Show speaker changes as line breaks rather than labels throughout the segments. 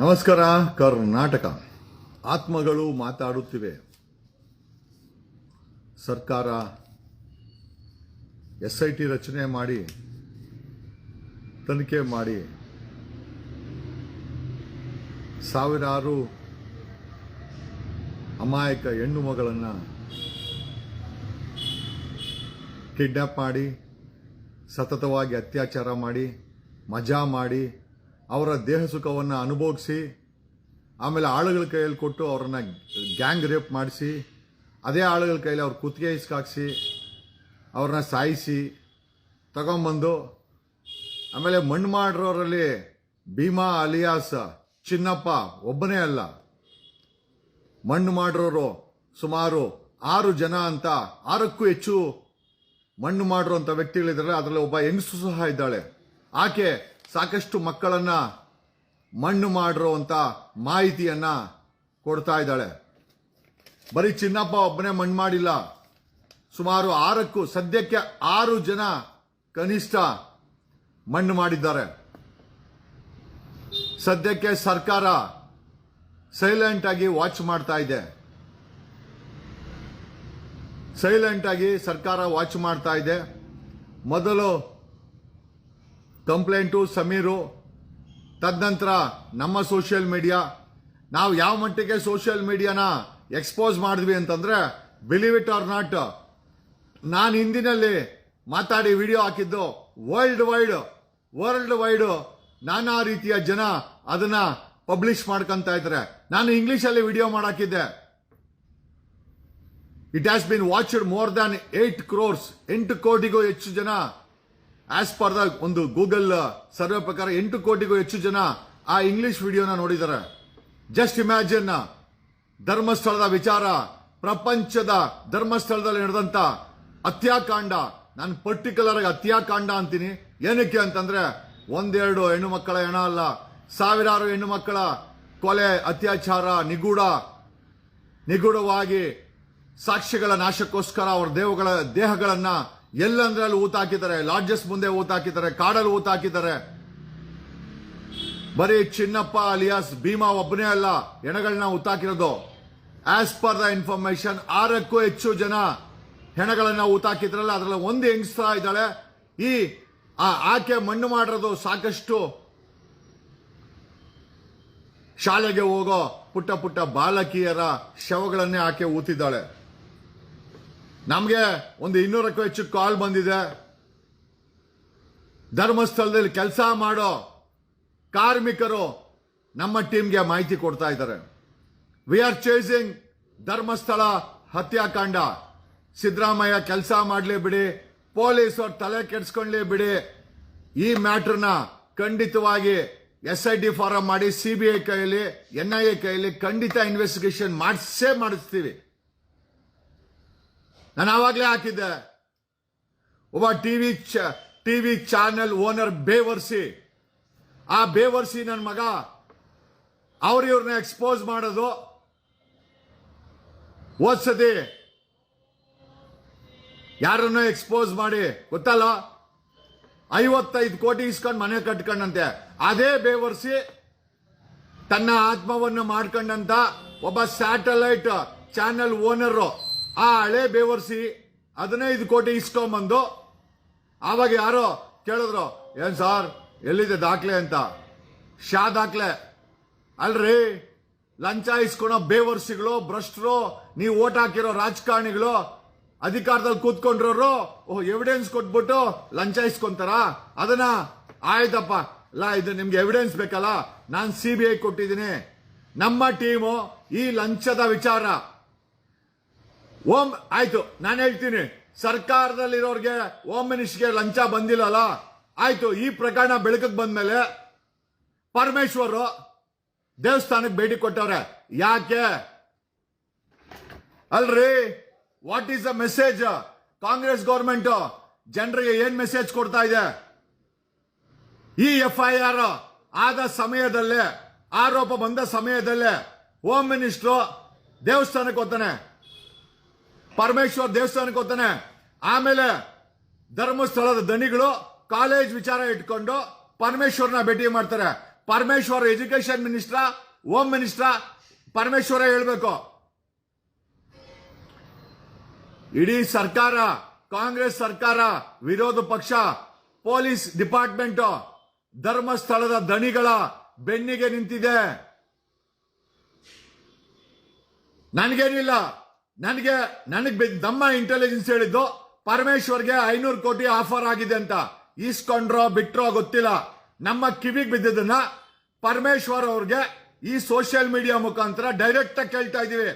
ನಮಸ್ಕಾರ, ಕರ್ನಾಟಕ. ಆತ್ಮಗಳು ಮಾತಾಡುತ್ತಿವೆ. ಸರ್ಕಾರ ಎಸ್ ಐ ಟಿ ರಚನೆ ಮಾಡಿ, ತನಿಖೆ ಮಾಡಿ ಸಾವಿರಾರು ಅಮಾಯಕ ಹೆಣ್ಣು ಮಗಳನ್ನು ಕಿಡ್ನಾಪ್ ಮಾಡಿ, ಸತತವಾಗಿ ಅತ್ಯಾಚಾರ ಮಾಡಿ, ಮಜಾ ಮಾಡಿ ಅವರ ದೇಹ ಸುಖವನ್ನು ಅನುಭೋಗಿಸಿ, ಆಮೇಲೆ ಆಳುಗಳ ಕೈಯಲ್ಲಿ ಕೊಟ್ಟು ಅವರನ್ನು ಗ್ಯಾಂಗ್ ರೇಪ್ ಮಾಡಿಸಿ, ಅದೇ ಆಳುಗಳ ಕೈಯಲ್ಲಿ ಅವ್ರ ಕುತ್ತಿಗೆ ಇಸ್ಕಾಕ್ಸಿ ಅವ್ರನ್ನ ಸಾಯಿಸಿ, ತಗೊಂಬಂದು, ಆಮೇಲೆ ಮಣ್ಣು ಮಾಡಿರೋರಲ್ಲಿ ಭೀಮಾ ಅಲಿಯಾಸ್, ಚಿನ್ನಪ್ಪ ಒಬ್ಬನೇ ಅಲ್ಲ. ಮಣ್ಣು ಮಾಡಿರೋರು ಸುಮಾರು ಆರು ಜನ ಅಂತ, ಆರಕ್ಕೂ ಹೆಚ್ಚು ಮಣ್ಣು ಮಾಡಿರುವಂಥ ವ್ಯಕ್ತಿಗಳಿದ್ದಾರೆ. ಅದರಲ್ಲಿ ಒಬ್ಬ ಹೆಂಗಸು ಸಹ ಇದ್ದಾಳೆ. ಆಕೆ ಸಾಕಷ್ಟು ಮಕ್ಕಳನ್ನ ಮಣ್ಣು ಮಾಡಿರುವಂಥ ಮಾಹಿತಿಯನ್ನು ಕೊಡ್ತಾ ಇದ್ದಾಳೆ. ಬರೀ ಚಿನ್ನಪ್ಪ ಒಬ್ಬನೇ ಮಣ್ಣು ಮಾಡಿಲ್ಲ. ಸುಮಾರು ಆರಕ್ಕೂ, ಸದ್ಯಕ್ಕೆ ಆರು ಜನ ಕನಿಷ್ಠ ಮಣ್ಣು ಮಾಡಿದ್ದಾರೆ. ಸದ್ಯಕ್ಕೆ ಸರ್ಕಾರ ಸೈಲೆಂಟ್ ಆಗಿ ವಾಚ್ ಮಾಡ್ತಾ ಇದೆ. ಸೈಲೆಂಟ್ ಆಗಿ ಸರ್ಕಾರ ವಾಚ್ ಮಾಡ್ತಾ ಇದೆ. ಮೊದಲು ಕಂಪ್ಲೇಂಟು, ಸಮೀರು, ತದನಂತರ ನಮ್ಮ ಸೋಷಿಯಲ್ ಮೀಡಿಯಾ ನಾವು ಯಾವ ಮಟ್ಟಿಗೆ ಸೋಷಿಯಲ್ ಮೀಡಿಯಾನ ಎಕ್ಸ್ಪೋಸ್ ಮಾಡಿದ್ವಿ ಅಂತಂದ್ರೆ ಬಿಲೀವ್ ಇಟ್ ಆರ್ ನಾಟ್ ನಾನು ಹಿಂದಿನಲ್ಲಿ ಮಾತಾಡಿ ವಿಡಿಯೋ ಹಾಕಿದ್ದು ವರ್ಲ್ಡ್ ವೈಡ್ ವರ್ಲ್ಡ್ ವೈಡ್ ನಾನಾ ರೀತಿಯ ಜನ ಅದನ್ನ ಪಬ್ಲಿಷ್ ಮಾಡ್ಕೊಂತ ಇದ್ದಾರೆ. ನಾನು ಇಂಗ್ಲಿಷಲ್ಲಿ video ಮಾಡಾಕಿದ್ದೆ. It has been watched more than eight crores ಎಂಟು ಕೋಟಿಗೂ ಹೆಚ್ಚು ಜನ ಆಸ್ ಪರ್ ದ ಒಂದು ಗೂಗಲ್ ಸರ್ವೆ ಪ್ರಕಾರ ಎಂಟು ಕೋಟಿಗೂ ಹೆಚ್ಚು ಜನ ಆ ಇಂಗ್ಲಿಷ್ ವಿಡಿಯೋನ ನೋಡಿದ್ದಾರೆ. ಜಸ್ಟ್ ಇಮ್ಯಾಜಿನ್ ಧರ್ಮಸ್ಥಳದ ವಿಚಾರ, ಪ್ರಪಂಚದ ಧರ್ಮಸ್ಥಳದಲ್ಲಿ ನಡೆದಂತ ಹತ್ಯಾಕಾಂಡ. ನಾನು ಪರ್ಟಿಕ್ಯುಲರ್ ಆಗಿ ಹತ್ಯಾಕಾಂಡ ಅಂತೀನಿ. ಏನಕ್ಕೆ ಅಂತಂದ್ರೆ, ಒಂದೆರಡು ಹೆಣ್ಣು ಮಕ್ಕಳ ಹೆಣ ಅಲ್ಲ, ಸಾವಿರಾರು ಹೆಣ್ಣು ಮಕ್ಕಳ ಕೊಲೆ, ಅತ್ಯಾಚಾರ, ನಿಗೂಢ, ನಿಗೂಢವಾಗಿ ಸಾಕ್ಷಿಗಳ ನಾಶಕ್ಕೋಸ್ಕರ ಅವರ ದೇವಗಳ, ದೇಹಗಳನ್ನ ಎಲ್ಲಂದ್ರೆ ಅಲ್ಲಿ ಊತ ಹಾಕಿದ್ದಾರೆ. ಲಾಡ್ಜಸ್ ಮುಂದೆ ಊತ ಹಾಕಿದ್ದಾರೆ. ಕಾಡಲ್ಲಿ ಊತ ಹಾಕಿದ್ದಾರೆ. ಬರೀ ಚಿನ್ನಪ್ಪ ಅಲಿಯಾಸ್ ಭೀಮಾ ಒಬ್ಬನೇ ಅಲ್ಲ. ಹೆಣಗಳನ್ನ ಊತಾಕಿರೋದು ಆಸ್ ಪರ್ ದ ಇನ್ಫಾರ್ಮೇಶನ್ ಆರಕ್ಕೂ ಹೆಚ್ಚು ಜನ ಹೆಣಗಳನ್ನ ಊತಾಕಿದ್ರಲ್ಲ ಅದರಲ್ಲಿ ಒಂದು ಹೆಂಗಸ್ತ ಇದ್ದಾಳೆ. ಈ, ಆ, ಆಕೆ ಮಣ್ಣು ಮಾಡಿರೋದು ಸಾಕಷ್ಟು. ಶಾಲೆಗೆ ಹೋಗೋ ಪುಟ್ಟ ಪುಟ್ಟ ಬಾಲಕಿಯರ ಶವಗಳನ್ನೇ ಆಕೆ ಊತಿದ್ದಾಳೆ. ನಮಗೆ ಒಂದು ಇನ್ನೂರಕ್ಕೂ ಹೆಚ್ಚು ಕಾಲ್ ಬಂದಿದೆ. ಧರ್ಮಸ್ಥಳದಲ್ಲಿ ಕೆಲಸ ಮಾಡೋ ಕಾರ್ಮಿಕರು ನಮ್ಮ ಟೀಮ್ಗೆ ಮಾಹಿತಿ ಕೊಡ್ತಾ ಇದ್ದಾರೆ. ವಿ ಆರ್ ಚೇಸಿಂಗ್ ಧರ್ಮಸ್ಥಳ ಹತ್ಯಾಕಾಂಡ. ಸಿದ್ದರಾಮಯ್ಯ ಕೆಲಸ ಮಾಡಲಿ ಬಿಡಿ ಪೊಲೀಸ್ ಅವ್ರ ತಲೆ ಕೆಡ್ಸ್ಕೊಂಡ್ಲೇ ಬಿಡಿ. ಈ ಮ್ಯಾಟ್ರನ್ನ ಖಂಡಿತವಾಗಿ ಎಸ್ ಐ ಡಿ ಫಾರಂ ಮಾಡಿ ಸಿಬಿಐ ಕೈಯಲ್ಲಿ ಎನ್ ಐ ಎ ಕೈಯಲ್ಲಿ ಖಂಡಿತ ಇನ್ವೆಸ್ಟಿಗೇಷನ್ ಮಾಡಿಸೇ ಮಾಡಿಸ್ತೀವಿ. ನಾನು ಆವಾಗಲೇ ಹಾಕಿದ್ದೆ. ಒಬ್ಬ ಟಿವಿ ಟಿವಿ ಚಾನೆಲ್ ಓನರ್ ಬೇವರ್ಸಿ. ಆ ಬೇವರ್ಸಿ ನನ್ನ ಮಗ ಅವ್ರ ಇವ್ರನ್ನ ಎಕ್ಸ್ಪೋಸ್ ಮಾಡೋದು. ಓದ್ಸತಿ ಯಾರನ್ನ ಎಕ್ಸ್ಪೋಸ್ ಮಾಡಿ, ಗೊತ್ತಲ್ಲ? ಐವತ್ತೈದು ಕೋಟಿ ಇಸ್ಕೊಂಡು ಮನೆ ಕಟ್ಕೊಂಡಂತೆ. ಅದೇ ಬೇವರ್ಸಿ ತನ್ನ ಆತ್ಮವನ್ನು ಮಾಡ್ಕೊಂಡಂತ ಒಬ್ಬ ಸ್ಯಾಟಲೈಟ್ ಚಾನೆಲ್ ಓನರ್ ಆ ಹಳೆ ಬೇವರ್ಸಿ ಹದಿನೈದು ಕೋಟಿ ಇಸ್ಕೊಂಬಂದು ಆವಾಗ ಯಾರೋ ಕೇಳಿದ್ರು, ಏನ್ ಸಾರ್, ಎಲ್ಲಿದೆ ದಾಖಲೆ ಅಂತ? ಶಾ ದಾಖಲೆ? ಅಲ್ರಿ, ಲಂಚ ಇಸ್ಕೊಳೋ ಬೇವರ್ಸಿಗಳು, ಭ್ರಷ್ಟರು, ನೀವು ಓಟ್ ಹಾಕಿರೋ ರಾಜಕಾರಣಿಗಳು, ಅಧಿಕಾರದಲ್ಲಿ ಕೂತ್ಕೊಂಡಿರೋರು, ಓಹ್ ಎವಿಡೆನ್ಸ್ ಕೊಟ್ಬಿಟ್ಟು ಲಂಚ ಇಸ್ಕೊಂತಾರ? ಅದನ್ನ, ಆಯ್ತಪ್ಪ, ಲ, ಇದು ನಿಮ್ಗೆ ಎವಿಡೆನ್ಸ್ ಬೇಕಲ್ಲ, ನಾನು ಸಿ ಬಿ ಐ ಕೊಟ್ಟಿದ್ದೀನಿ. ನಮ್ಮ ಟೀಮು ಈ ಲಂಚದ ವಿಚಾರ. ಓಂ ಆಯ್ತು, ನಾನು ಹೇಳ್ತೀನಿ. ಸರ್ಕಾರದಲ್ಲಿರೋರಿಗೆ ಹೋಮ್ ಮಿನಿಸ್ಟರ್ಗೆ ಲಂಚ ಬಂದಿಲ್ಲಲ್ಲ? ಆಯ್ತು, ಈ ಪ್ರಕರಣ ಬೆಳಕಿಗೆ ಬಂದ್ಮೇಲೆ ಪರಮೇಶ್ವರು ದೇವಸ್ಥಾನಕ್ಕೆ ಭೇಟಿ ಕೊಟ್ಟವ್ರೆ. ಯಾಕೆ? ಅಲ್ರಿ what is the message Congress government ಜನರಿಗೆ ಏನ್ ಮೆಸೇಜ್ ಕೊಡ್ತಾ ಇದೆ? ಈ ಎಫ್ ಐ ಆರ್ ಆದ ಸಮಯದಲ್ಲೇ, ಆರೋಪ ಬಂದ ಸಮಯದಲ್ಲೇ ಹೋಮ್ ಮಿನಿಸ್ಟ್ರು ದೇವಸ್ಥಾನಕ್ಕೆ ಹೋಗ್ತಾನೆ. ಪರಮೇಶ್ವರ್ ದೇವಸ್ಥಾನಕ್ಕೆ ಹೋಗ್ತಾನೆ. ಆಮೇಲೆ ಧರ್ಮಸ್ಥಳದ ದಣಿಗಳು ಕಾಲೇಜ್ ವಿಚಾರ ಇಟ್ಕೊಂಡು ಪರಮೇಶ್ವರ್ನ ಭೇಟಿ ಮಾಡ್ತಾರೆ. ಪರಮೇಶ್ವರ್ ಎಜುಕೇಶನ್ ಮಿನಿಸ್ಟ್ರ, ಹೋಮ್ ಮಿನಿಸ್ಟ್ರ, ಪರಮೇಶ್ವರ ಹೇಳಬೇಕು. ಇಡೀ ಸರ್ಕಾರ, ಕಾಂಗ್ರೆಸ್ ಸರ್ಕಾರ, ವಿರೋಧ ಪಕ್ಷ, ಪೊಲೀಸ್ ಡಿಪಾರ್ಟ್ಮೆಂಟ್, ಧರ್ಮಸ್ಥಳದ ದಣಿಗಳ ಬೆನ್ನಿಗೆ ನಿಂತಿದೆ. ನನಗೇನಿಲ್ಲ ನನಗೆ ನನಗೆ ನಮ್ಮ ಇಂಟೆಲಿಜೆನ್ಸ್ ಹೇಳಿದ್ದು ಪರಮೇಶ್ವರ್ಗೆ ಐನೂರು ಕೋಟಿ ಆಫರ್ ಆಗಿದೆ ಅಂತ. ಈಸ್ಕೊಂಡ್ರೋ, ಬಿಟ್ರೋ ಗೊತ್ತಿಲ್ಲ. ನಮ್ಮ ಕಿವಿಗೆ ಬಿದ್ದಿದ್ದನ್ನ ಪರಮೇಶ್ವರ್ ಅವ್ರಿಗೆ ಈ ಸೋಷಿಯಲ್ ಮೀಡಿಯಾ ಮುಖಾಂತರ ಡೈರೆಕ್ಟ್ ಆಗಿ ಕೇಳ್ತಾ ಇದೀವಿ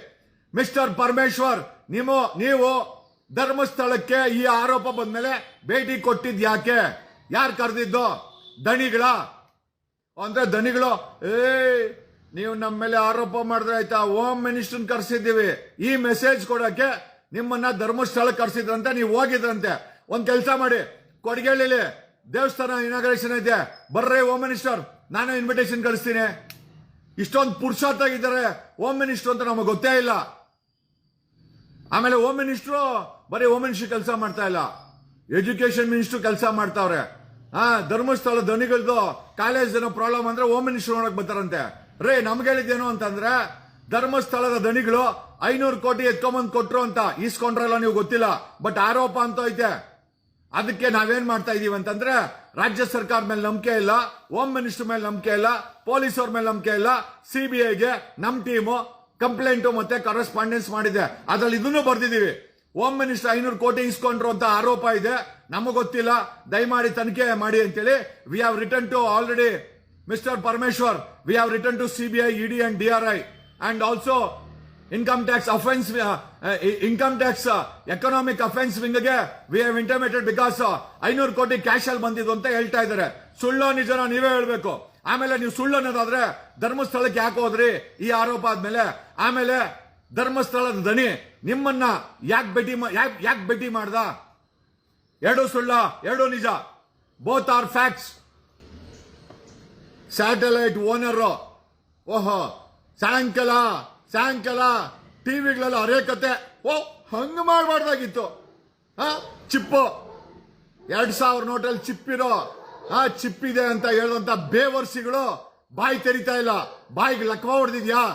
ಮಿಸ್ಟರ್ ಪರಮೇಶ್ವರ್ ನೀವು ನೀವು ಧರ್ಮಸ್ಥಳಕ್ಕೆ ಈ ಆರೋಪ ಬಂದ್ಮೇಲೆ ಭೇಟಿ ಕೊಟ್ಟಿದ್ ಯಾಕೆ? ಯಾರು ಕರೆದಿದ್ದು? ದಣಿಗಳ? ಅಂದ್ರೆ ದಣಿಗಳು ಏ ನೀವು ನಮ್ಮ ಮೇಲೆ ಆರೋಪ ಮಾಡಿದ್ರೆ ಆಯ್ತಾ ಹೋಮ್ ಮಿನಿಸ್ಟರ್ ಕರ್ಸಿದ್ದೀವಿ. ಈ ಮೆಸೇಜ್ ಕೊಡಕ್ಕೆ ನಿಮ್ಮನ್ನ ಧರ್ಮಸ್ಥಳಕ್ಕೆ ಕರ್ಸಿದ್ರಂತೆ, ನೀವು ಹೋಗಿದ್ರಂತೆ. ಒಂದ್ ಕೆಲಸ ಮಾಡಿ ಕೊಡಗೇಳಿಲಿ ದೇವಸ್ಥಾನ ಇನಾಗ್ರೇಷನ್ ಐತೆ ಬರ್ರಿ ಹೋಮ್ ಮಿನಿಸ್ಟರ್ ನಾನು ಇನ್ವಿಟೇಷನ್ ಕಳಿಸ್ತೀನಿ. ಇಷ್ಟೊಂದು ಪುರುಷಾರ್ಥಾಗಿದ್ದಾರೆ ಹೋಮ್ ಮಿನಿಸ್ಟರ್ ಅಂತ ನಮಗೆ ಗೊತ್ತೇ ಇಲ್ಲ. ಆಮೇಲೆ ಹೋಮ್ ಮಿನಿಸ್ಟ್ರು ಬರೀ ಹೋಮ್ ಮಿನಿಸ್ಟರ್ ಕೆಲಸ ಮಾಡ್ತಾ ಇಲ್ಲ. ಎಜುಕೇಶನ್ ಮಿನಿಸ್ಟರ್ ಕೆಲಸ ಮಾಡ್ತಾವ್ರೆ. ಹಾ, ಧರ್ಮಸ್ಥಳ ಧ್ವನಿಗಳದ್ದು ಕಾಲೇಜ್ ಏನೋ ಪ್ರಾಬ್ಲಮ್ ಅಂದ್ರೆ ಹೋಮ್ ಮಿನಿಸ್ಟರ್ ನೋಡಕ್ ಬರ್ತಾರಂತೆ. ರೇ, ನಮ್ಗೆ ಹೇಳಿದ್ದೇನು ಅಂತಂದ್ರೆ, ಧರ್ಮಸ್ಥಳದ ದಣಿಗಳು ಐನೂರು ಕೋಟಿ ಎತ್ಕೊಂಬಂದ್ ಕೊಟ್ರು ಅಂತ ಈಸ್ಕೊಂಡ್ರಲ್ಲ ನೀವು ಗೊತ್ತಿಲ್ಲ, ಬಟ್ ಆರೋಪ ಅಂತ ಐತೆ. ಅದಕ್ಕೆ ನಾವೇನ್ ಮಾಡ್ತಾ ಇದೀವಿ ಅಂತಂದ್ರೆ, ರಾಜ್ಯ ಸರ್ಕಾರ ಮೇಲೆ ನಂಬಿಕೆ ಇಲ್ಲ, ಹೋಮ್ ಮಿನಿಸ್ಟರ್ ಮೇಲೆ ನಂಬಿಕೆ ಇಲ್ಲ ಪೊಲೀಸ್ ಅವ್ರ ಮೇಲೆ ನಂಬಿಕೆ ಇಲ್ಲ ಸಿಬಿಐಗೆ ನಮ್ ಟೀಮು ಕಂಪ್ಲೇಂಟ್ ಮತ್ತೆ ಕರೆಸ್ಪಾಂಡೆನ್ಸ್ ಮಾಡಿದೆ. ಅದ್ರಲ್ಲಿ ಇದನ್ನು ಬರ್ದಿದೀವಿ ಹೋಮ್ ಮಿನಿಸ್ಟರ್ ಐನೂರು ಕೋಟಿ ಇಸ್ಕೊಂಡ್ರು ಅಂತ ಆರೋಪ ಇದೆ. ನಮಗೆ ಗೊತ್ತಿಲ್ಲ, ದಯಮಾಡಿ ತನಿಖೆ ಮಾಡಿ ಅಂತೇಳಿ we have written to already mister Parameshwar we have written to CBI ED and DRI and also income tax offence income tax economic offence ವಿಂಗ್ಗೆ we have intimated because ಐನೂರು ಕೋಟಿ ಕ್ಯಾಶ್ ಅಲ್ಲಿ ಬಂದಿದ್ದು ಅಂತ ಹೇಳ್ತಾ ಇದ್ದಾರೆ. ಸುಳ್ಳೋ ನಿಜನ ನೀವೇ ಹೇಳ್ಬೇಕು. ಆಮೇಲೆ ನೀವು ಸುಳ್ಳು ಅನ್ನೋದಾದ್ರೆ ಧರ್ಮಸ್ಥಳಕ್ಕೆ ಯಾಕೆ ಹೋದ್ರಿ? ಈ ಆರೋಪ ಆದ್ಮೇಲೆ, ಆಮೇಲೆ ಧರ್ಮಸ್ಥಳದ ದನಿ ನಿಮ್ಮನ್ನ ಯಾಕೆ ಭೇಟಿ ಯಾಕೆ ಭೇಟಿ ಮಾಡ್ದ? ಎರಡು ಸುಳ್ಳ, ಎರಡು ನಿಜ. Both are facts satellite owner ಓಹೋ, ಸಾಯಂಕಾಲ ಸಾಯಂಕಾಲ, ಟಿವಿಗಳೆಲ್ಲ ಅರೇ ಕತೆ. ಓ, ಹಂಗೆ ಮಾಡಬಾರ್ದಾಗಿತ್ತು. ಹಾ, ಚಿಪ್ಪು. ಎರಡ್ ಸಾವಿರ ನೋಟಲ್ಲಿ ಚಿಪ್ಪಿರೋ. ಆ ಚಿಪ್ಪಿದೆ ಅಂತ ಹೇಳುವಂತ ಬೇವರ್ಸಿಗಳು ಬಾಯಿ ತೆರಿತಾ ಇಲ್ಲ. ಬಾಯಿಗೆ ಲಕ್ವ ಹೊಡೆದಿದ್ಯಾ?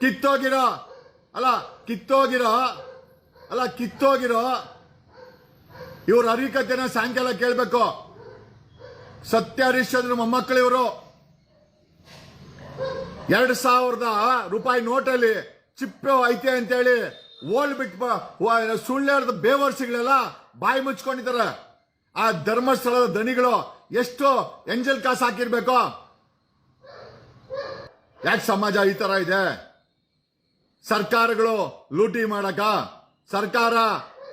ಕಿತ್ತೋಗಿರೋ. ಅಲ್ಲ ಕಿತ್ತೋಗಿರೋ. ಅಲ್ಲ, ಕಿತ್ತೋಗಿರೋ. ಇವ್ರ ಅರಿಕತೆನ ಸಾಯಂಕಾಲ ಕೇಳ್ಬೇಕು. ಸತ್ಯ ಹರಿಶ್ಚಂದ್ರ ಚಂದ್ರ ಮೊಮ್ಮಕ್ಕಳಿವರು. ಎರಡ್ ಸಾವಿರದ ರೂಪಾಯಿ ನೋಟಲ್ಲಿ ಚಿಪ್ಪೆ ಐತೆ ಅಂತೇಳಿ ಓಲ್ ಬಿಟ್ಟು ಸುಳ್ಳ್ಯಾರ್ದ ಬೇವರ್ಸಿಗಳೆಲ್ಲ ಬಾಯಿ ಮುಚ್ಕೊಂಡಿದ್ದಾರೆ. ಆ ಧರ್ಮಸ್ಥಳದ ದನಿಗಳು ಎಷ್ಟು ಎಂಜಲ್ ಕಾಸು ಹಾಕಿರ್ಬೇಕು? ಯಾಕೆ ಸಮಾಜ ಈ ತರ ಇದೆ? ಸರ್ಕಾರಗಳು ಲೂಟಿ ಮಾಡಕ, ಸರ್ಕಾರ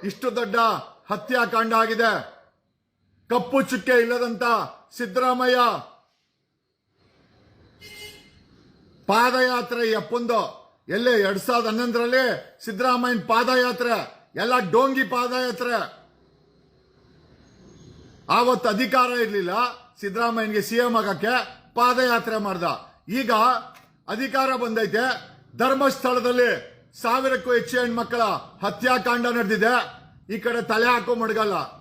ಇಷ್ಟು ದೊಡ್ಡ ಹತ್ಯಾಕಾಂಡ ಆಗಿದೆ. ಕಪ್ಪು ಚುಕ್ಕೆ ಇಲ್ಲದಂತ ಸಿದ್ದರಾಮಯ್ಯ. ಪಾದಯಾತ್ರೆ ಎಪ್ಪೊಂದು. ಎಲ್ಲೇ? ಎರಡ್ ಸಾವಿರದ ಹನ್ನೊಂದರಲ್ಲಿ ಸಿದ್ದರಾಮಯ್ಯನ ಪಾದಯಾತ್ರೆ, ಎಲ್ಲ ಡೋಂಗಿ ಪಾದಯಾತ್ರೆ. ಆವತ್ತು ಅಧಿಕಾರ ಇರಲಿಲ್ಲ, ಸಿದ್ದರಾಮಯ್ಯನಿಗೆ ಸಿಎಂ ಆಗಕ್ಕೆ ಪಾದಯಾತ್ರೆ ಮಾಡ್ದ. ಈಗ ಅಧಿಕಾರ ಬಂದೈತೆ. ಧರ್ಮಸ್ಥಳದಲ್ಲಿ ಸಾವಿರಕ್ಕೂ ಹೆಚ್ಚು ಹೆಣ್ಮಕ್ಕಳ ಹತ್ಯಾಕಾಂಡ ನಡೆದಿದೆ. ಈ ಕಡೆ ತಲೆ ಹಾಕೋ ಮಡಗಲ್ಲ.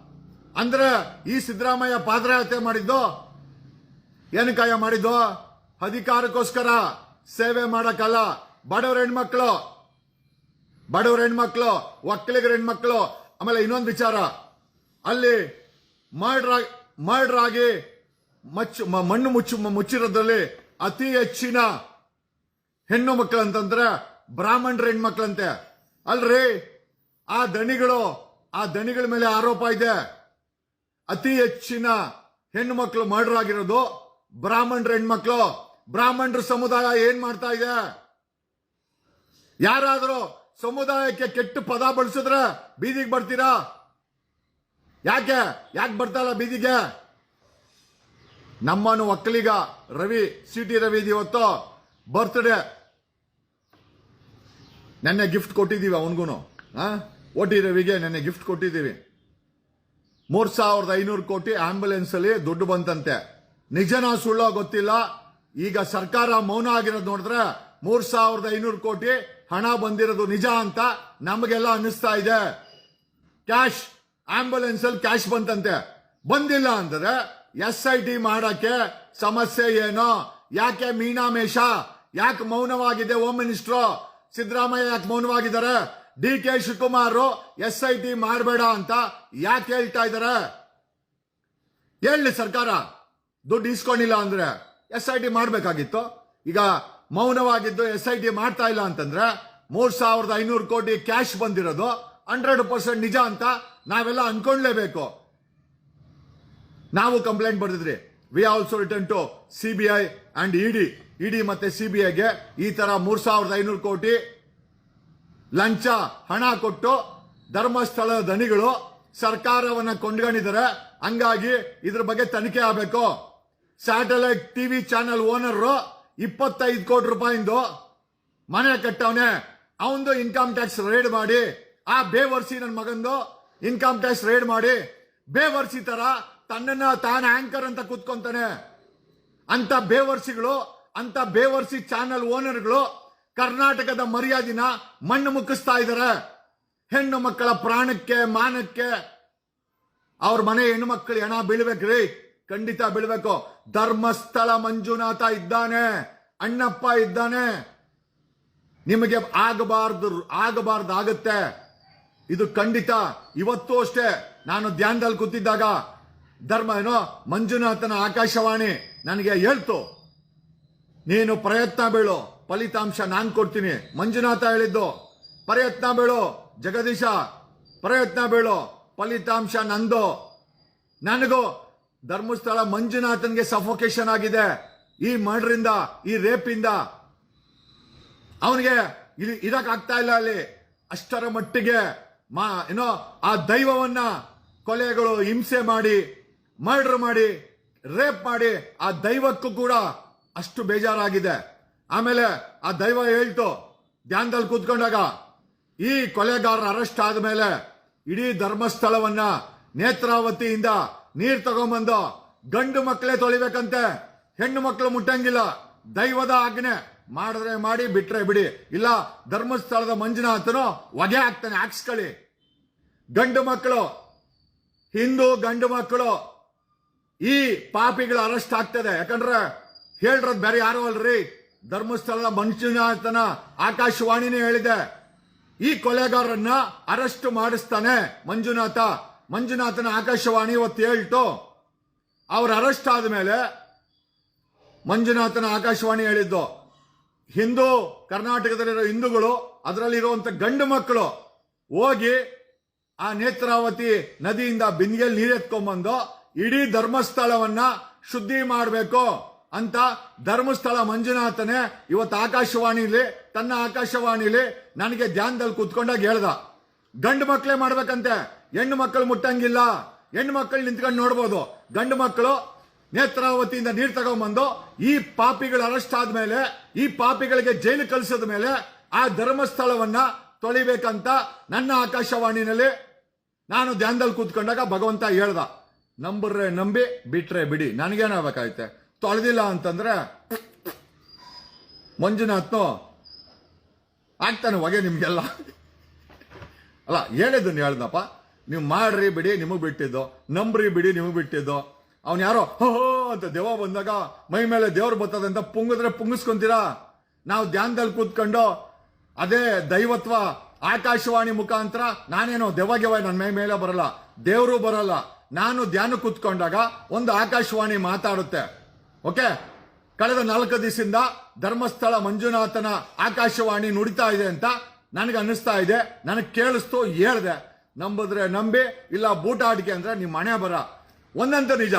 ಅಂದ್ರೆ ಈ ಸಿದ್ದರಾಮಯ್ಯ ಮಾಡಿದ್ದು? ಏನಕ್ಕಾಯ ಮಾಡಿದ್ದು? ಅಧಿಕಾರಕ್ಕೋಸ್ಕರ ಸೇವೆ ಮಾಡಕ್ಕಲ್ಲ. ಬಡವ್ರ ಹೆಣ್ಮಕ್ಳು. ಬಡವ್ರ ಹೆಣ್ಮಕ್ಳು, ಒಕ್ಕಲಿಗರ ಹೆಣ್ಮಕ್ಳು. ಆಮೇಲೆ ಇನ್ನೊಂದು ವಿಚಾರ. ಅಲ್ಲಿ ಮರ್ಡ್ರ್ ಮರ್ಡ್ರ್ ಆಗಿ ಮಚ್ಚು ಮಣ್ಣು ಮುಚ್ಚು ಮುಚ್ಚಿರೋದ್ರಲ್ಲಿ ಅತಿ ಹೆಚ್ಚಿನ ಹೆಣ್ಣು ಮಕ್ಕಳು ಅಂತಂದ್ರೆ ಬ್ರಾಹ್ಮಣರ ಹೆಣ್ಮಕ್ಳಂತೆ. ಅಲ್ರಿ? ಆ ದಣಿಗಳು, ಆ ದಣಿಗಳ ಮೇಲೆ ಆರೋಪ ಇದೆ. ಅತಿ ಹೆಚ್ಚಿನ ಹೆಣ್ಣು ಮಕ್ಕಳು ಮರ್ಡರ್ ಆಗಿರೋದು ಬ್ರಾಹ್ಮಣರ ಹೆಣ್ಮಕ್ಳು. ಬ್ರಾಹ್ಮಣರ ಸಮುದಾಯ ಏನ್ ಮಾಡ್ತಾ ಇದೆ? ಯಾರಾದರೂ ಸಮುದಾಯಕ್ಕೆ ಕೆಟ್ಟ ಪದ ಬಳಸಿದ್ರೆ ಬೀದಿಗೆ ಬರ್ತೀರಾ? ಯಾಕೆ? ಯಾಕೆ ಬರ್ತಾರ ಬೀದಿಗೆ? ನಮ್ಮನು ಒಕ್ಕಲಿಗ ರವಿ ಸಿ ಟಿ ರವಿ ಇವತ್ತು. ಬರ್ತ್ಡೇ ನೆನ್ನೆ ಗಿಫ್ಟ್ ಕೊಟ್ಟಿದ್ದೀವಿ ಅವನಿಗೂ ಓ ಟಿ ರವಿಗೆ ನೆನ್ನೆ ಗಿಫ್ಟ್ ಕೊಟ್ಟಿದ್ದೀವಿ. ಮೂರ್ ಸಾವಿರದ ಐನೂರು ಕೋಟಿ ಆಂಬ್ಯುಲೆನ್ಸ್ ಅಲ್ಲಿ ದುಡ್ಡು ಬಂತಂತೆ. ನಿಜನ ಸುಳ್ಳೋ ಗೊತ್ತಿಲ್ಲ. ಈಗ ಸರ್ಕಾರ ಮೌನ ಆಗಿರೋದು ನೋಡಿದ್ರೆ ಮೂರ್ ಸಾವಿರದ ಐನೂರು ಕೋಟಿ ಹಣ ಬಂದಿರೋದು ನಿಜ ಅಂತ ನಮಗೆಲ್ಲ ಅನ್ನಿಸ್ತಾ ಇದೆ. ಕ್ಯಾಶ್ ಆಂಬ್ಯುಲೆನ್ಸ್ ಅಲ್ಲಿ ಕ್ಯಾಶ್ ಬಂತಂತೆ. ಬಂದಿಲ್ಲ ಅಂದ್ರೆ ಎಸ್ ಐ ಟಿ ಮಾಡಕ್ಕೆ ಸಮಸ್ಯೆ ಏನೋ? ಯಾಕೆ ಮೀನಾಮೇಷ? ಯಾಕೆ ಮೌನವಾಗಿದೆ ಹೋಮ್ ಮಿನಿಸ್ಟ್ರು? ಸಿದ್ದರಾಮಯ್ಯ ಯಾಕೆ ಮೌನವಾಗಿದ್ದಾರೆ? D K Shivakumar S I T ಮಾಡಬೇಡ ಅಂತ ಯಾಕೆ ಹೇಳ್ತಾ ಇದ್ದಾರೆ ಹೇಳಿ ಸರ್ಕಾರ. ದುಡ್ಡು ಇಸ್ಕೊಂಡಿಲ್ಲ ಅಂದ್ರೆ ಎಸ್ ಐ ಟಿ ಮಾಡಬೇಕಾಗಿತ್ತು. ಈಗ ಮೌನವಾಗಿದ್ದು ಎಸ್ ಐ ಟಿ ಮಾಡ್ತಾ ಇಲ್ಲ ಅಂತಂದ್ರೆ ಮೂರ್ ಸಾವಿರದ ಐನೂರು ಕೋಟಿ ಕ್ಯಾಶ್ ಬಂದಿರೋದು ಹಂಡ್ರೆಡ್ ಪರ್ಸೆಂಟ್ ನಿಜ ಅಂತ ನಾವೆಲ್ಲ ಅನ್ಕೊಂಡ್ಲೇಬೇಕು ನಾವು complaint ಬರೆದಿದ್ರಿ. We also written to CBI and ED ED ಮತ್ತೆ ಸಿಬಿಐಗೆ ಈ ತರ ಮೂರ್ ಸಾವಿರದ ಐನೂರು ಕೋಟಿ ಲಂಚ, ಹಣ ಕೊಟ್ಟು ಧರ್ಮಸ್ಥಳದ ದನಿಗಳು ಸರ್ಕಾರವನ್ನ ಕೊಂಡ್ಕೊಂಡಿದ್ದಾರೆ. ಹಂಗಾಗಿ ಇದ್ರ ಬಗ್ಗೆ ತನಿಖೆ ಆಗಬೇಕು. ಸ್ಯಾಟಲೈಟ್ ಟಿವಿ ಚಾನೆಲ್ ಓನರ್ ಇಪ್ಪತ್ತೈದು ಕೋಟಿ ರೂಪಾಯಿಂದು ಮನೆ ಕಟ್ಟವನೆ. ಅವಂದು ಇನ್ಕಮ್ ಟ್ಯಾಕ್ಸ್ ರೇಡ್ ಮಾಡಿ, ಆ ಬೇವರ್ಸಿ ನನ್ನ ಮಗಂದು ಇನ್ಕಮ್ ಟ್ಯಾಕ್ಸ್ ರೇಡ್ ಮಾಡಿ, ಬೇವರ್ಸಿ ತರ ತನ್ನನ್ನ ತಾನ ಆಂಕರ್ ಅಂತ ಕೂತ್ಕೊಂತಾನೆ. ಅಂತ ಬೇವರ್ಸಿಗಳು, ಅಂತ ಬೇವರ್ಸಿ ಚಾನೆಲ್ ಓನರ್ಗಳು ಕರ್ನಾಟಕದ ಮರ್ಯಾದಿನ ಮಣ್ಣು ಮುಕ್ಕಿಸ್ತಾ ಇದ್ದಾರೆ. ಹೆಣ್ಣು ಮಕ್ಕಳ ಪ್ರಾಣಕ್ಕೆ, ಮಾನಕ್ಕೆ. ಅವ್ರ ಮನೆ ಹೆಣ್ಣು ಮಕ್ಕಳು ಹೆಣ ಬೀಳ್ಬೇಕ್ರಿ ಖಂಡಿತ ಬೀಳ್ಬೇಕು. ಧರ್ಮಸ್ಥಳ ಮಂಜುನಾಥ ಇದ್ದಾನೆ. ಅಣ್ಣಪ್ಪ ಇದ್ದಾನೆ. ನಿಮಗೆ ಆಗಬಾರ್ದು ಆಗಬಾರ್ದು ಆಗುತ್ತೆ. ಇದು ಖಂಡಿತ ಇವತ್ತು ಅಷ್ಟೇ. ನಾನು ಧ್ಯಾನದಲ್ಲಿ ಕೂತಿದ್ದಾಗ ಧರ್ಮ ಏನೋ ಮಂಜುನಾಥನ ಆಕಾಶವಾಣಿ ನನಗೆ ಹೇಳ್ತು. ನೀನು ಪ್ರಯತ್ನ ಬೀಳು. ಫಲಿತಾಂಶ ನಾನು ಕೊಡ್ತೀನಿ. ಮಂಜುನಾಥ ಹೇಳಿದ್ದು, ಪ್ರಯತ್ನ ಬೀಳು ಜಗದೀಶ, ಪ್ರಯತ್ನ ಬೀಳು ಫಲಿತಾಂಶ ನಂದು. ನನಗೂ ಧರ್ಮಸ್ಥಳ ಮಂಜುನಾಥನ್ಗೆ ಸಫೋಕೇಶನ್ ಆಗಿದೆ. ಈ ಮರ್ಡ್ರಿಂದ, ಈ ರೇಪಿಂದ ಅವನಿಗೆ ಇಲ್ಲಿ ಆಗ್ತಾ ಇಲ್ಲ ಅಲ್ಲಿ. ಅಷ್ಟರ ಮಟ್ಟಿಗೆ ಮಾ, ಏನೋ, ಆ ದೈವವನ್ನ ಕೊಲೆಗಳು ಹಿಂಸೆ ಮಾಡಿ ಮರ್ಡರ್ ಮಾಡಿ ರೇಪ್ ಮಾಡಿ, ಆ ದೈವಕ್ಕೂ ಕೂಡ ಅಷ್ಟು ಬೇಜಾರಾಗಿದೆ. ಆಮೇಲೆ ಆ ದೈವ ಹೇಳ್ತು, ಧ್ಯಾನದಲ್ಲಿ ಕೂತ್ಕೊಂಡಾಗ, ಈ ಕೊಲೆಗಾರರ ಅರೆಸ್ಟ್ ಆದ್ಮೇಲೆ ಇಡೀ ಧರ್ಮಸ್ಥಳವನ್ನ ನೇತ್ರಾವತಿಯಿಂದ ನೀರ್ ತಗೊಂಬಂದು ಗಂಡು ಮಕ್ಕಳೇ ತೊಳಿಬೇಕಂತೆ, ಹೆಣ್ಣು ಮಕ್ಕಳು ಮುಟ್ಟಂಗಿಲ್ಲ, ದೈವದ ಆಜ್ಞೆ ಮಾಡಿದ್ರೆ ಮಾಡಿ, ಬಿಟ್ರೆ ಬಿಡಿ. ಇಲ್ಲ, ಧರ್ಮಸ್ಥಳದ ಮಂಜುನಾಥನು ಹೊಗೆ ಹಾಕ್ತಾನೆ ಹಾಕ್ಸ್ಕೊಳ್ಳಿ. ಗಂಡು ಮಕ್ಕಳು ಹಿಂದೂ ಗಂಡು ಮಕ್ಕಳು ಈ ಪಾಪಿಗಳು ಅರೆಸ್ಟ್ ಆಗ್ತದೆ. ಯಾಕಂದ್ರೆ ಹೇಳ್ರದ್ ಬೇರೆ ಯಾರು ಅಲ್ರಿ. ಧರ್ಮಸ್ಥಳದ ಮಂಜುನಾಥನ ಆಕಾಶವಾಣಿನೇ ಹೇಳಿದೆ, ಈ ಕೊಲೆಗಾರರನ್ನ ಅರೆಸ್ಟ್ ಮಾಡಿಸ್ತಾನೆ ಮಂಜುನಾಥ. ಮಂಜುನಾಥನ ಆಕಾಶವಾಣಿ ಇವತ್ತು ಹೇಳ್ತು, ಅವ್ರ ಅರೆಸ್ಟ್ ಆದ್ಮೇಲೆ ಮಂಜುನಾಥನ ಆಕಾಶವಾಣಿ ಹೇಳಿದ್ದು, ಹಿಂದೂ, ಕರ್ನಾಟಕದಲ್ಲಿರೋ ಹಿಂದೂಗಳು, ಅದರಲ್ಲಿರುವಂತ ಗಂಡು ಮಕ್ಕಳು ಹೋಗಿ ಆ ನೇತ್ರಾವತಿ ನದಿಯಿಂದ ಬಿಂದಿಗೆಯಲ್ಲಿ ನೀರೆತ್ಕೊಂಡ್ಬಂದು ಇಡೀ ಧರ್ಮಸ್ಥಳವನ್ನ ಶುದ್ಧಿ ಮಾಡಬೇಕು. ಅಂತ ಧರ್ಮಸ್ಥಳ ಮಂಜುನಾಥನೇ ಇವತ್ತು ಆಕಾಶವಾಣಿಲಿ, ತನ್ನ ಆಕಾಶವಾಣಿಲಿ ನನಗೆ ಧ್ಯಾನದಲ್ಲಿ ಕುತ್ಕೊಂಡಾಗ ಹೇಳ್ದ. ಗಂಡು ಮಕ್ಕಳೇ ಮಾಡ್ಬೇಕಂತೆ. ಹೆಣ್ಣು ಮಕ್ಕಳು ಮುಟ್ಟಂಗಿಲ್ಲ. ಹೆಣ್ಣು ಮಕ್ಕಳು ನಿಂತ್ಕೊಂಡು ನೋಡ್ಬೋದು. ಗಂಡು ಮಕ್ಕಳು ನೇತ್ರಾವತಿಯಿಂದ ನೀರು ತಗೊಂಬಂದು ಈ ಪಾಪಿಗಳು ಅರೆಸ್ಟ್ ಆದ್ಮೇಲೆ, ಈ ಪಾಪಿಗಳಿಗೆ ಜೈಲು ಕಳಿಸಿದ ಮೇಲೆ ಆ ಧರ್ಮಸ್ಥಳವನ್ನ ತೊಳಿಬೇಕಂತ ನನ್ನ ಆಕಾಶವಾಣಿನಲ್ಲಿ ನಾನು ಧ್ಯಾನದಲ್ಲಿ ಕೂತ್ಕೊಂಡಾಗ ಭಗವಂತ ಹೇಳ್ದ. ನಂಬರ್ರೆ ನಂಬಿ, ಬಿಟ್ರೆ ಬಿಡಿ. ನನಗೇನಾಗಬೇಕಾಯ್ತೆ ತೊಳೆದಿಲ್ಲ ಅಂತಂದ್ರೆ ಮಂಜುನಾಥ್ನು, ಆಗ್ತಾನೆ ಹೊಗೆ ನಿಮ್ಗೆಲ್ಲ. ಅಲ್ಲ ಹೇಳಿದ್ದನ್ನು ಹೇಳ್ದಪ್ಪ. ನೀವು ಮಾಡ್ರಿ ಬಿಡಿ, ನಿಮಗೆ ಬಿಟ್ಟಿದ್ದು. ನಂಬ್ರಿ ಬಿಡಿ, ನಿಮಗೆ ಬಿಟ್ಟಿದ್ದು. ಅವನು ಯಾರೋ, ಹೋ ಅಂತ ದೇವ ಬಂದಾಗ ಮೈ ಮೇಲೆ ದೇವ್ರು ಬರ್ತದೆ ಅಂತ ಪುಂಗಿದ್ರೆ ಪುಂಗಿಸ್ಕೊಂತೀರಾ? ನಾವು ಧ್ಯಾನದಲ್ಲಿ ಕೂತ್ಕೊಂಡು ಅದೇ ದೈವತ್ವ ಆಕಾಶವಾಣಿ ಮುಖಾಂತರ ನಾನೇನೋ ದೆವ ಗೆವ ನನ್ನ ಮೈ ಮೇಲೆ ಬರಲ್ಲ, ದೇವರು ಬರಲ್ಲ. ನಾನು ಧ್ಯಾನ ಕೂತ್ಕೊಂಡಾಗ ಒಂದು ಆಕಾಶವಾಣಿ ಮಾತಾಡುತ್ತೆ. ಓಕೆ? ಕಳೆದ ನಾಲ್ಕು ದಿವಸದಿಂದ ಧರ್ಮಸ್ಥಳ ಮಂಜುನಾಥನ ಆಕಾಶವಾಣಿ ನುಡಿತಾ ಇದೆ ಅಂತ ನನಗೆ ಅನ್ನಿಸ್ತಾ ಇದೆ. ನನಗೆ ಕೇಳಿಸ್ತು, ಹೇಳ್ದೆ. ನಂಬಿದ್ರೆ ನಂಬಿ, ಇಲ್ಲ ಬೂಟಾಟಿಕೆ ಅಂದ್ರೆ ನಿಮ್ಮ ಮನೆ ಬರ. ಒಂದಂತ ನಿಜ.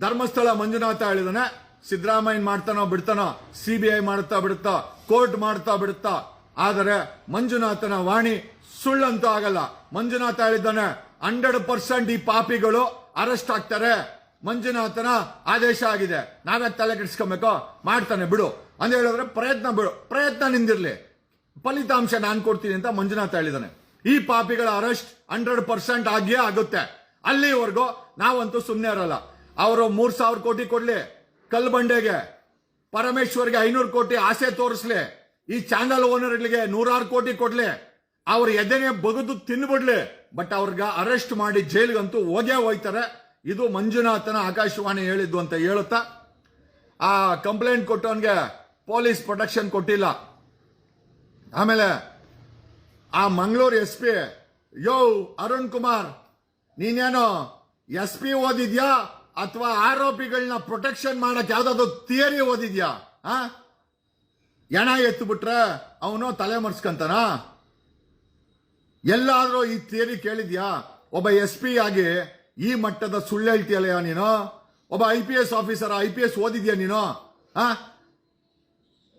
ಧರ್ಮಸ್ಥಳ ಮಂಜುನಾಥ ಹೇಳಿದಾನೆ, ಸಿದ್ದರಾಮಯ್ಯ ಮಾಡ್ತಾನೋ ಬಿಡ್ತಾನೋ ಸಿ ಬಿ ಐ ಮಾಡ್ತಾ ಬಿಡುತ್ತಾ, ಕೋರ್ಟ್ ಮಾಡ್ತಾ ಬಿಡುತ್ತಾ, ಆದರೆ ಮಂಜುನಾಥನ ವಾಣಿ ಸುಳ್ಳಂತೂ ಆಗಲ್ಲ. ಮಂಜುನಾಥ ಹೇಳಿದ್ದಾನೆ ಹಂಡ್ರೆಡ್ ಪರ್ಸೆಂಟ್ ಈ ಪಾಪಿಗಳು ಅರೆಸ್ಟ್ ಆಗ್ತಾರೆ. ಮಂಜುನಾಥನ ಆದೇಶ ಆಗಿದೆ. ನಾವೇ ತಲೆ ಕೆಡಿಸ್ಕೊಬೇಕು ಮಾಡ್ತಾನೆ, ಬಿಡು. ಅಂತ ಹೇಳಿದ್ರೆ ಪ್ರಯತ್ನ ಬಿಡು. ಪ್ರಯತ್ನ ನಿಂದಿರ್ಲಿ. ಫಲಿತಾಂಶ ನಾನು ಕೊಡ್ತೀನಿ ಅಂತ ಮಂಜುನಾಥ ಹೇಳಿದಾನೆ. ಈ ಪಾಪಿಗಳ ಅರೆಸ್ಟ್ ಹಂಡ್ರೆಡ್ ಪರ್ಸೆಂಟ್ ಆಗಿಯೇ ಆಗುತ್ತೆ. ಅಲ್ಲಿವರೆಗೂ ನಾವಂತೂ ಸುಮ್ಮನೆ ಇರಲ್ಲ. ಅವರು ಮೂರ್ ಸಾವಿರ ಕೋಟಿ ಕೊಡ್ಲಿ. ಕಲ್ಬಂಡೆಗೆ, ಪರಮೇಶ್ವರ್ಗೆ ಐನೂರು ಕೋಟಿ ಆಸೆ ತೋರಿಸ್ಲಿ. ಈ ಚಾನಲ್ ಓನರ್ಗಳಿಗೆ ನೂರಾರು ಕೋಟಿ ಕೊಡ್ಲಿ. ಅವ್ರ ಎದೆನೆ ಬಗದು ತಿನ್ಬಿಡ್ಲಿ. ಬಟ್ ಅವ್ರಿಗೆ ಅರೆಸ್ಟ್ ಮಾಡಿ ಜೈಲ್ಗಂತೂ ಹೋಗೇ ಹೋಯ್ತಾರೆ. ಇದು ಮಂಜುನಾಥನ ಆಕಾಶವಾಣಿ ಹೇಳಿದ್ದು ಅಂತ ಹೇಳುತ್ತಾ, ಆ ಕಂಪ್ಲೇಂಟ್ ಕೊಟ್ಟವನ್ಗೆ ಪೊಲೀಸ್ ಪ್ರೊಟೆಕ್ಷನ್ ಕೊಟ್ಟಿಲ್ಲ. ಆಮೇಲೆ ಆ ಮಂಗಳೂರು ಎಸ್ ಪಿ ಯೋ ಅರುಣ್ ಕುಮಾರ್, ನೀನೇನೋ ಎಸ್ ಪಿ ಓದಿದ್ಯಾ ಅಥವಾ ಆರೋಪಿಗಳನ್ನ ಪ್ರೊಟೆಕ್ಷನ್ ಮಾಡಕ್ ಯಾವ್ದಾದ್ರು ಥಿಯರಿ ಓದಿದ್ಯಾ, ಆ? ಎಣ ಎತ್ತು ಬಿಟ್ರೆ ಅವನು ತಲೆ ಮರ್ಸ್ಕಂತಾನ? ಎಲ್ಲಾದ್ರೂ ಈ ಥಿಯರಿ ಕೇಳಿದ್ಯಾ? ಒಬ್ಬ ಎಸ್ ಪಿ ಆಗಿ ಈ ಮಟ್ಟದ ಸುಳ್ಳು ಹೇಳ್ತೀಯಲ್ಲ ನೀನು? ಒಬ್ಬ I P S officer I P S ಓದಿದ್ಯಾ ನೀನು? ಆ?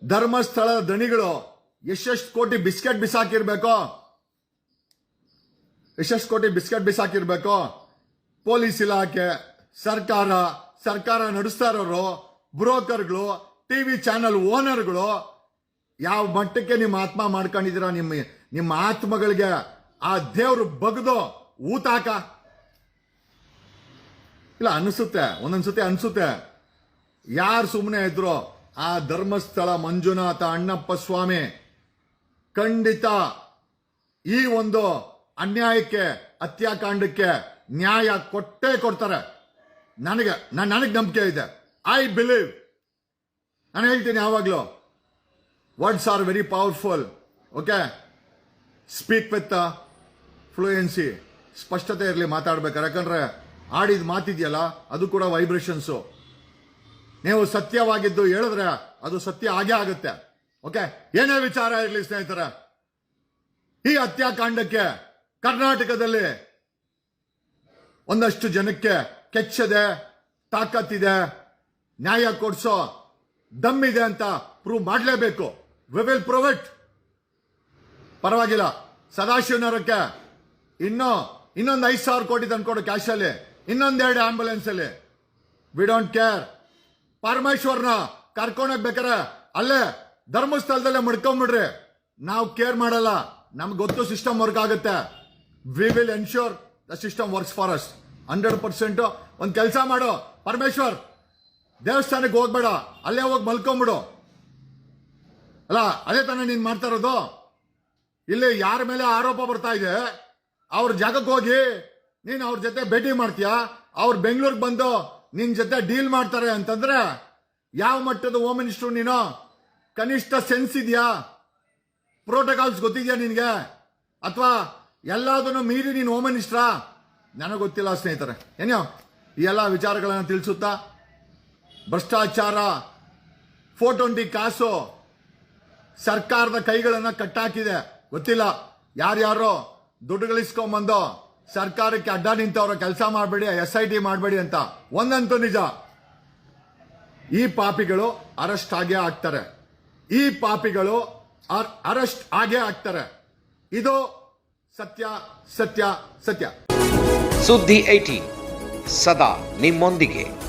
ಧರ್ಮಸ್ಥಳದ ದಣಿಗಳು, ಎಷ್ಟೆಷ್ಟು ಕೋಟಿ ಬಿಸ್ಕೆಟ್ ಬಿಸಾಕಿರ್ಬೇಕು? ಎಷ್ಟೆಷ್ಟು ಕೋಟಿ ಬಿಸ್ಕೆಟ್ ಬಿಸಾಕಿರ್ಬೇಕು? ಪೊಲೀಸ್ ಇಲಾಖೆ, ಸರ್ಕಾರ ಸರ್ಕಾರ ನಡೆಸ್ತಾ ಇರೋರು, ಬ್ರೋಕರ್ಗಳು, ಟಿವಿ ಚಾನೆಲ್ ಓನರ್ಗಳು, ಯಾವ ಮಟ್ಟಕ್ಕೆ ನಿಮ್ಮ ಆತ್ಮ ಮಾಡ್ಕೊಂಡಿದ್ದೀರಾ ನಿಮ್ಮ ನಿಮ್ಮ ಆತ್ಮಗಳಿಗೆ ಆ ದೇವರು ಬಗ್ದು ಊತಾಕ? ಇಲ್ಲ, ಅನಿಸುತ್ತೆ. ಒಂದೊಂದ್ಸತಿ ಅನಿಸುತ್ತೆ. ಯಾರು ಸುಮ್ಮನೆ ಇದ್ರು ಆ ಧರ್ಮಸ್ಥಳ ಮಂಜುನಾಥ ಅಣ್ಣಪ್ಪ ಸ್ವಾಮಿ ಖಂಡಿತ ಈ ಒಂದು ಅನ್ಯಾಯಕ್ಕೆ, ಹತ್ಯಾಕಾಂಡಕ್ಕೆ ನ್ಯಾಯ ಕೊಟ್ಟೇ ಕೊಡ್ತಾರೆ. ನನಗೆ, ನಾನು, ನನಗೆ ನಂಬಿಕೆ ಇದೆ. I believe. ನಾನು ಹೇಳ್ತೀನಿ ಯಾವಾಗಲೂ. Words are very powerful, okay? Speak with fluency. ಸ್ಪಷ್ಟತೆ ಇರಲಿ ಮಾತಾಡ್ಬೇಕು ಯಾಕಂದ್ರೆ ಆಡಿದ ಮಾತಿದೆಯಲ್ಲ, ಅದು ಕೂಡ ವೈಬ್ರೇಷನ್ಸು ನೀವು ಸತ್ಯವಾಗಿದ್ದು ಹೇಳಿದ್ರೆ ಅದು ಸತ್ಯ ಆಗೇ ಆಗುತ್ತೆ. ಓಕೆ ಏನೇ ವಿಚಾರ ಇರಲಿ ಸ್ನೇಹಿತರೆ, ಈ ಹತ್ಯಾಕಾಂಡಕ್ಕೆ ಕರ್ನಾಟಕದಲ್ಲಿ ಒಂದಷ್ಟು ಜನಕ್ಕೆ ಕೆಚ್ಚದೆ, ತಾಕತ್ತಿದೆ, ನ್ಯಾಯ ಕೊಡ್ಸೋ ದಮ್ಮಿದೆ ಅಂತ ಪ್ರೂವ್ ಮಾಡಲೇಬೇಕು. ವಿ ವಿಲ್ ಪ್ರೂವ್ ಇಟ್ ಪರವಾಗಿಲ್ಲ. ಸದಾಶಿವನರಕ್ಕೆ ಇನ್ನೂ, ಇನ್ನೊಂದು ಐದು ಸಾವಿರ ಕೋಟಿ ತಂದ್ಕೊಡು ಕ್ಯಾಶಲ್ಲಿ ಇನ್ನೊಂದೆರಡು ಆಂಬುಲೆನ್ಸ್ ಅಲ್ಲಿ. ವಿ ಡೋಂಟ್ ಕೇರ್ ಪರಮೇಶ್ವರ್ನ ಕರ್ಕೊಂಡೋಗ್ ಬೇಕಾರೆ ಅಲ್ಲೇ ಧರ್ಮಸ್ಥಳದಲ್ಲೇ ಮಡ್ಕೊಂಬಿಡ್ರಿ. ನಾವು ಕೇರ್ ಮಾಡಲ್ಲ. ನಮ್ಗೆ ಗೊತ್ತು ಸಿಸ್ಟಮ್ ವರ್ಕ್ ಆಗುತ್ತೆ. We will ensure the system works for us hundred percent ಒಂದು ಕೆಲಸ ಮಾಡು. ಪರಮೇಶ್ವರ್ ದೇವಸ್ಥಾನಕ್ಕೆ ಹೋಗ್ಬೇಡ. ಅಲ್ಲೇ ಹೋಗಿ ಮಲ್ಕೊಂಬಿಡು. ಅಲ್ಲ, ಅದೇ ತಾನೇ ನೀನ್ ಮಾಡ್ತಾ ಇರೋದು? ಇಲ್ಲಿ ಯಾರ ಮೇಲೆ ಆರೋಪ ಬರ್ತಾ ಇದೆ? ಅವ್ರ ಜಾಗಕ್ಕೆ ಹೋಗಿ ನೀನ್ ಅವ್ರ ಜೊತೆ ಭೇಟಿ ಮಾಡ್ತೀಯಾ? ಅವ್ರು ಬೆಂಗಳೂರಿಗೆ ಬಂದು ನಿನ್ ಜೊತೆ ಡೀಲ್ ಮಾಡ್ತಾರೆ ಅಂತಂದ್ರೆ ಯಾವ ಮಟ್ಟದ ಹೋಮ್ ಮಿನಿಸ್ಟ್ರು ನೀನು? ಕನಿಷ್ಠ ಸೆನ್ಸ್ ಇದೆಯಾ? ಪ್ರೋಟೋಕಾಲ್ಸ್ ಗೊತ್ತಿದ್ಯಾ ನಿನಗೆ? ಅಥವಾ ಎಲ್ಲದನ್ನು ಮೀರಿ ನೀನು ಹೋಮ್ ಮಿನಿಸ್ಟ್ರಾ ನನಗೆ ಗೊತ್ತಿಲ್ಲ ಸ್ನೇಹಿತರೆ. ಏನೋ ಈ ಎಲ್ಲ ವಿಚಾರಗಳನ್ನು ತಿಳಿಸುತ್ತಾ? ಭ್ರಷ್ಟಾಚಾರ ಫೋರ್ ಟ್ವೆಂಟಿ ಕಾಸು ಸರ್ಕಾರದ ಕೈಗಳನ್ನು ಕಟ್ಟಾಕಿದೆ. ಗೊತ್ತಿಲ್ಲ. ಯಾರ್ಯಾರೋ ದುಡ್ಡು ಗಳಿಸ್ಕೊಂಬಂದು ಸರ್ಕಾರಕ್ಕೆ ಅಡ್ಡ ನಿಂತವ್ರ ಕೆಲಸ ಮಾಡಬೇಡಿ ಎಸ್ ಐ ಟಿ ಮಾಡಬೇಡಿ ಅಂತ. ಒಂದಂತೂ ನಿಜ. ಈ ಪಾಪಿಗಳು ಅರೆಸ್ಟ್ ಆಗೇ ಆಗ್ತಾರೆ. ಈ ಪಾಪಿಗಳು ಅರೆಸ್ಟ್ ಆಗೇ ಆಗ್ತಾರೆ. ಇದು ಸತ್ಯ ಸತ್ಯ ಸತ್ಯ.
ಸುದ್ದಿ ಐಟಿ ಸದಾ ನಿಮ್ಮೊಂದಿಗೆ.